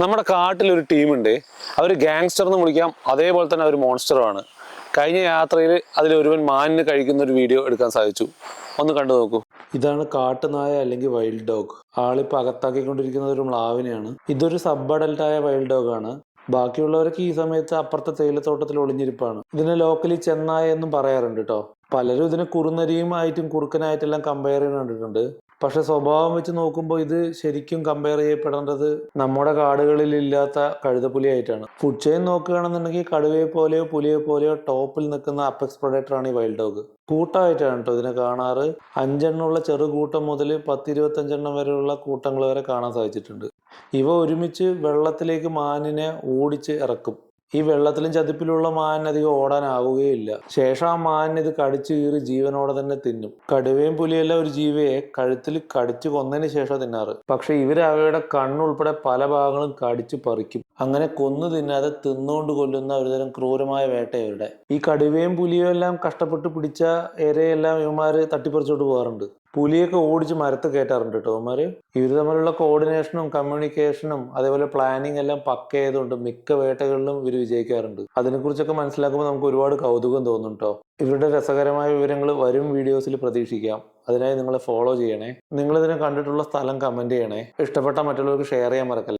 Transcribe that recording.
നമ്മുടെ കാട്ടിൽ ഒരു ടീമുണ്ട്. അവർ ഗാങ്സ്റ്റർ എന്ന് വിളിക്കാം. അതേപോലെ തന്നെ അവർ മോൺസ്റ്ററുമാണ് കഴിഞ്ഞ യാത്രയിൽ അതിൽ ഒരുവൻ മാനിന് കഴിക്കുന്ന ഒരു വീഡിയോ എടുക്കാൻ സാധിച്ചു. ഒന്ന് കണ്ടു നോക്കൂ. ഇതാണ് കാട്ടുനായ അല്ലെങ്കിൽ വൈൽഡ് ഡോഗ് ആളിപ്പോൾ അകത്താക്കിക്കൊണ്ടിരിക്കുന്നത് ഒരു മ്ലാവിനെയാണ്. ഇതൊരു സബ് അഡൽട്ടായ വൈൽഡ് ഡോഗ് ആണ്. ബാക്കിയുള്ളവരൊക്കെ ഈ സമയത്ത് അപ്പുറത്തെ തേയിലത്തോട്ടത്തിൽ ഒളിഞ്ഞിരിപ്പാണ്. ഇതിനെ ലോക്കലി ചെന്നായ എന്നും പറയാറുണ്ട് കേട്ടോ പലരും ഇതിനെ കുറുനരിയുമായിട്ടും കുറുക്കനായിട്ടെല്ലാം കമ്പയർ ചെയ്യുന്ന കണ്ടിട്ടുണ്ട്. പക്ഷെ സ്വഭാവം വെച്ച് നോക്കുമ്പോൾ ഇത് ശരിക്കും കമ്പയർ ചെയ്യപ്പെടേണ്ടത് നമ്മുടെ കാടുകളിൽ ഇല്ലാത്ത കഴുതപ്പുലിയായിട്ടാണ്. ഫുഡ് ചെയിൻ നോക്കുകയാണെന്നുണ്ടെങ്കിൽ കടുവയെ പോലെയോ പുലിയെ പോലെയോ ടോപ്പിൽ നിൽക്കുന്ന അപ്പെക്സ് ആണ് ഈ വൈൽഡ് ഡോഗ് കൂട്ടമായിട്ടാണ് കേട്ടോ ഇതിനെ കാണാറ്. അഞ്ചെണ്ണമുള്ള ചെറുകൂട്ടം മുതൽ പത്തിരുപത്തഞ്ചെണ്ണം വരെയുള്ള കൂട്ടങ്ങൾ വരെ കാണാൻ സാധിച്ചിട്ടുണ്ട്. ഇവ ഒരുമിച്ച് വെള്ളത്തിലേക്ക് മാനിനെ ഓടിച്ച് ഇറക്കും. ഈ വെള്ളത്തിലും ചതുപ്പിലുള്ള മാനിന് അധികം ഓടാനാവുകയില്ല. ശേഷം ആ മാനിന് ഇത് കടിച്ചു കീറി ജീവനോടെ തന്നെ തിന്നും. കടുവയും പുലിയെല്ലാം ഒരു ജീവിയെ കഴുത്തിൽ കടിച്ചു കൊന്നതിന് ശേഷം തിന്നാറ്. പക്ഷെ ഇവർ അവയുടെ കണ്ണുൾപ്പെടെ പല ഭാഗങ്ങളും കടിച്ചു പറിക്കും. അങ്ങനെ കൊന്നു തിന്നാതെ തിന്നുകൊണ്ട് കൊല്ലുന്ന ഒരുതരം ക്രൂരമായ വേട്ട ഇവരുടെ. ഈ കടുവയും പുലിയും എല്ലാം കഷ്ടപ്പെട്ട് പിടിച്ച ഇരയെല്ലാം ഇവന്മാര് തട്ടിപ്പറിച്ചോട്ട് പോകാറുണ്ട്. പുലിയൊക്കെ ഓടിച്ച് മരത്ത് കയറ്റാറുണ്ട് കേട്ടോ അവന്മാര് ഇവർ തമ്മിലുള്ള കോർഡിനേഷനും കമ്മ്യൂണിക്കേഷനും അതേപോലെ പ്ലാനിങ് എല്ലാം പക്ക ആയതുകൊണ്ട് മിക്ക വേട്ടകളിലും ഇവർ വിജയിക്കാറുണ്ട്. അതിനെക്കുറിച്ചൊക്കെ മനസ്സിലാക്കുമ്പോൾ നമുക്ക് ഒരുപാട് കൗതുകം തോന്നും കേട്ടോ ഇവരുടെ രസകരമായ വിവരങ്ങൾ വരും വീഡിയോസിൽ പ്രതീക്ഷിക്കാം. അതിനായി നിങ്ങളെ ഫോളോ ചെയ്യണേ. നിങ്ങൾ ഇതിനെ കണ്ടിട്ടുള്ള സ്ഥലം കമന്റ് ചെയ്യണേ. ഇഷ്ടപ്പെട്ട മറ്റുള്ളവർക്ക് ഷെയർ ചെയ്യാൻ മറക്കല്ല.